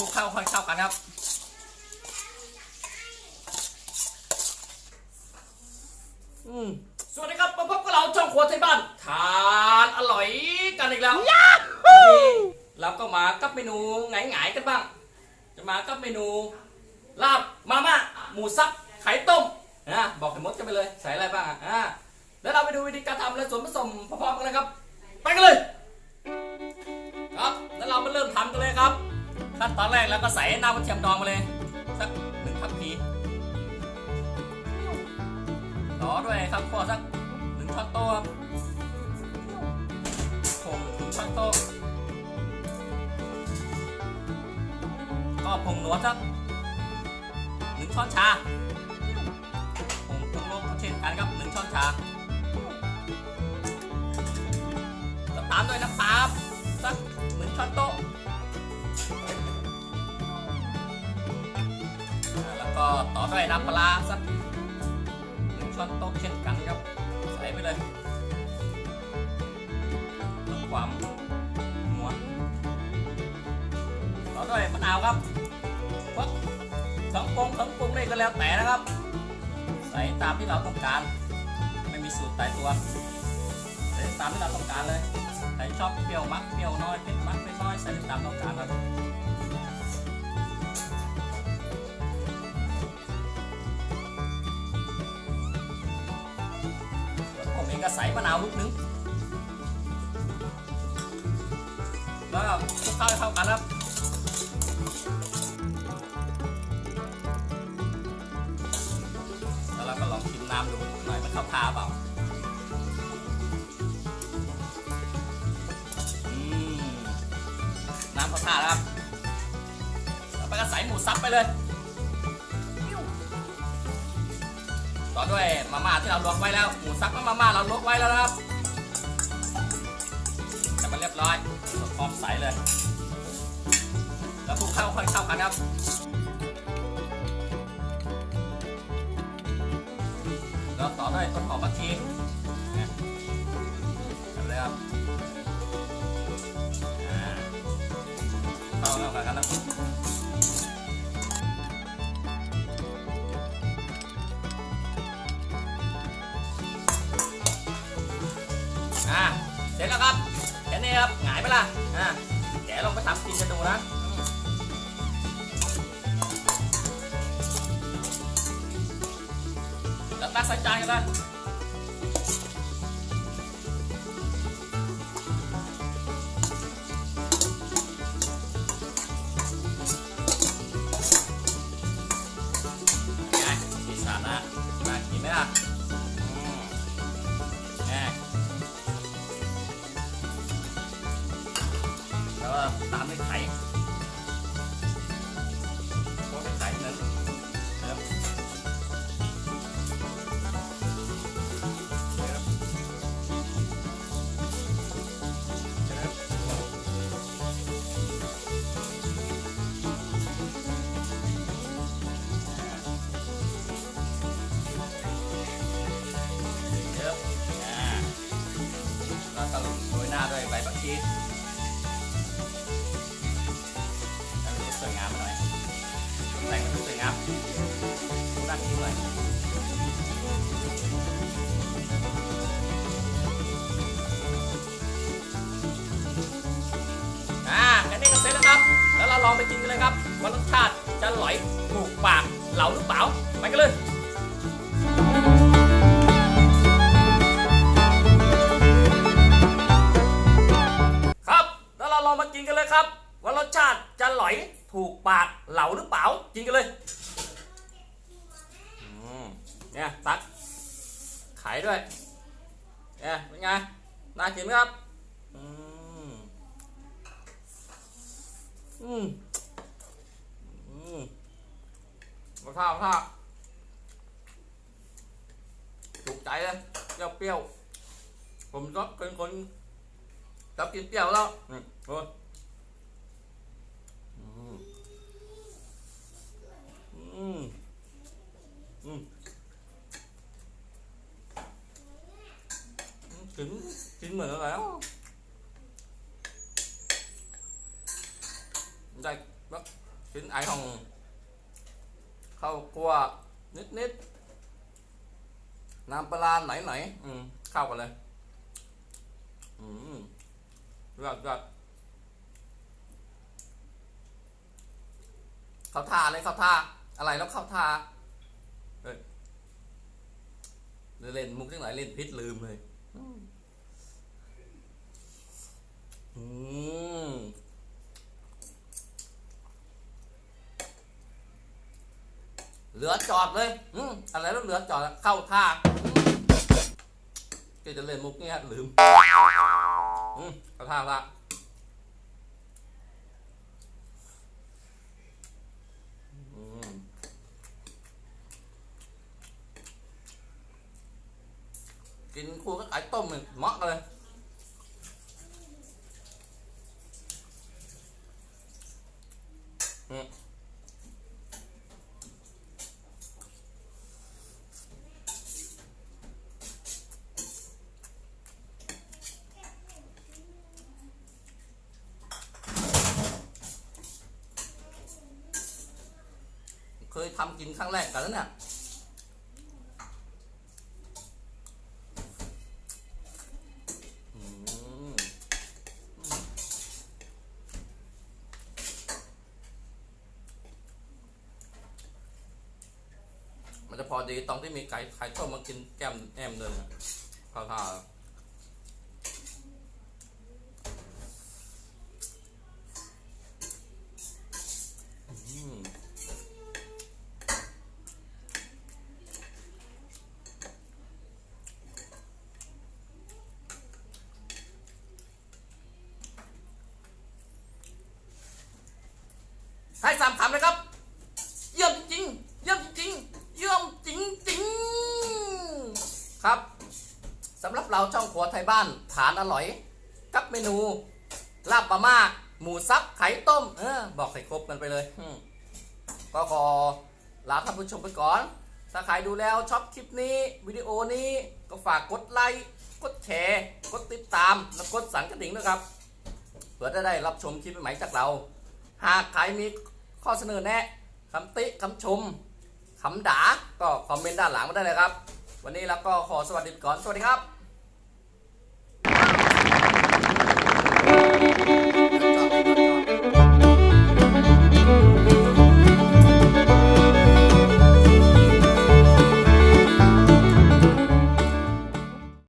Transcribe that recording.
คลุกเข้าค่อยเข้ากันครับอืมสวัสดีครับมาพบกับเราช่องครัวไทยบ้านทานอร่อยกันอีกแล้ววันนี้เราก็มากับเมนูไงายๆกันบ้าง จะมากับเมนูลาบมาม่าหมูสับไข่ต้มนะบอกให้หมดกันไปเลยใส่อะไรบ้างอะอ่าแล้วเราไปดูวิธีการทำและส่วนผสมพร้อมๆกันเลยครับ ไปกันเลย ครับ แล้วเรามาเริ่มทำกันเลยครับ ขั้นตอนแรกเราก็ใส่น้ำกระเทียมดองมาเลย สักหนึ่งทัพพีต่อด้วยครับขอสักหนึ่งช้อนโต๊ะผงหนึ่งช้อนโต๊ะก็ผงหนวดสักหนึ่งช้อนชาผงปรุงรสก็เช่นกันครับหนึ่งช้อนชาตามด้วยน้ำปลาสักหนึ่งช้อนโต๊ะ ต่อด้วยน้ำปลาสักหนึ่งช้อนโต๊ะเช่นกันครับ ใส่ไปเลยเพื่อความนัวต่อด้วยมะนาวครับพวกทั้งปรุงทั้งปรุงนี่ก็แล้วแต่นะครับ ใส่ตามที่เราต้องการ ไม่มีสูตรตายตัวใส่ตามที่เราต้องการเลยใครชอบเปรี้ยวมักเปรี้ยวน้อยเผ็ดมักเผ็ดน้อยใส่ตามต้องการครับ ก็ใส่มะนาวลูกนึงแล้วก็คลุกเข้าให้เข้ากันครับแล้วเราก็ลองชิมน้ำดูหน่อยมันเข้าทาเปล่าน้ำเขาทาแล้วครับต่อไปก็ใส่หมูสับไปเลย ต่อด้วยมาม่าที่เราลวกไว้แล้วหมูสับกับมาม่าเราลวกไว้แล้วนะครับจะมาเรียบร้อยพร้อมใสเลย แล้วคลุกเข้าค่อยเข้ากันครับแล้วต่อด้วยต้นหอมผักชีเนี่ยเอาเลยครับเข้าแล้วกันนะ ลองไปทำกินกันดูนะแล้วตักใส่จานกันนะ แล้ว ดูน่ากินหน่อยอ่าแค่นี้ก็เสร็จแล้วครับ แล้วเราลองไปกินกันเลยครับว่ารสชาติจะอร่อยถูกปากเหลาหรือเปล่าไปกันเลยครับแล้วเราลองมากินกันเลยครับว่ารสชาติจะอร่อยถูกปากเหลาหรือเปล่ากินกันเลย เนี่ยตักไข่ด้วยเนี่ยเป็นไงน่ากินไหมครับ อืมอืมอืมรสชาติรสชาติถูกใจเลยเปรี้ยวเปรี้ยวผมก็เป็นคนชอบกินเปรี้ยวแล้วอืมโอ้อืมอืม อืมกินเหมือนอะไรอะได้บบกินไอของข้าวกลัวนิดนิดน้ำปลาร้าไหนไหนอืมเข้ากันเลย อืมยอดยอดเข้าทาเลยเข้าทาอะไรแล้วเข้าทาเล่นมุกที่ไหนเล่นพิษลืมเลย อืมเหลือจอดเลยอืมอะไรแล้วเหลือจอดเข้าท่าอืมแกจะเล่นมุกเนี่ยลืมอืมเข้าท่าละกินคู่กับไก่ต้มเนี่ยเหมาะเลย ทำกินครั้งแรกกันแล้วเนี่ยมันจะพอดีตรงที่มีไก่ไข่ต้มมากินแก้มแอมเลยอะข้าท่าแล้ว ให้สามคำเลยครับ เยี่ยมจริง เยี่ยมจริง เยี่ยมจริงๆครับสำหรับเราช่องครัวไทยบ้านฐานอร่อย กับเมนูลาบปลาม่าหมูซับไข่ต้ม เออ บอกให้ครบกันไปเลยก็ขอลาท่านผู้ชมไปก่อน ถ้าใครดูแล้วชอบคลิปนี้ วิดีโอนี้ก็ฝากกดไลค์กดแชร์ กดติดตาม และกดสั่นกระดิ่งด้วยครับ เพื่อจะได้รับชมคลิปใหม่จากเรา หากใครมี ข้อเสนอแนะคำติคำชมคำด่าก็คอมเมนต์ด้านหลังมาได้เลยครับ วันนี้เราก็ขอสวัสดีก่อน สวัสดีครับ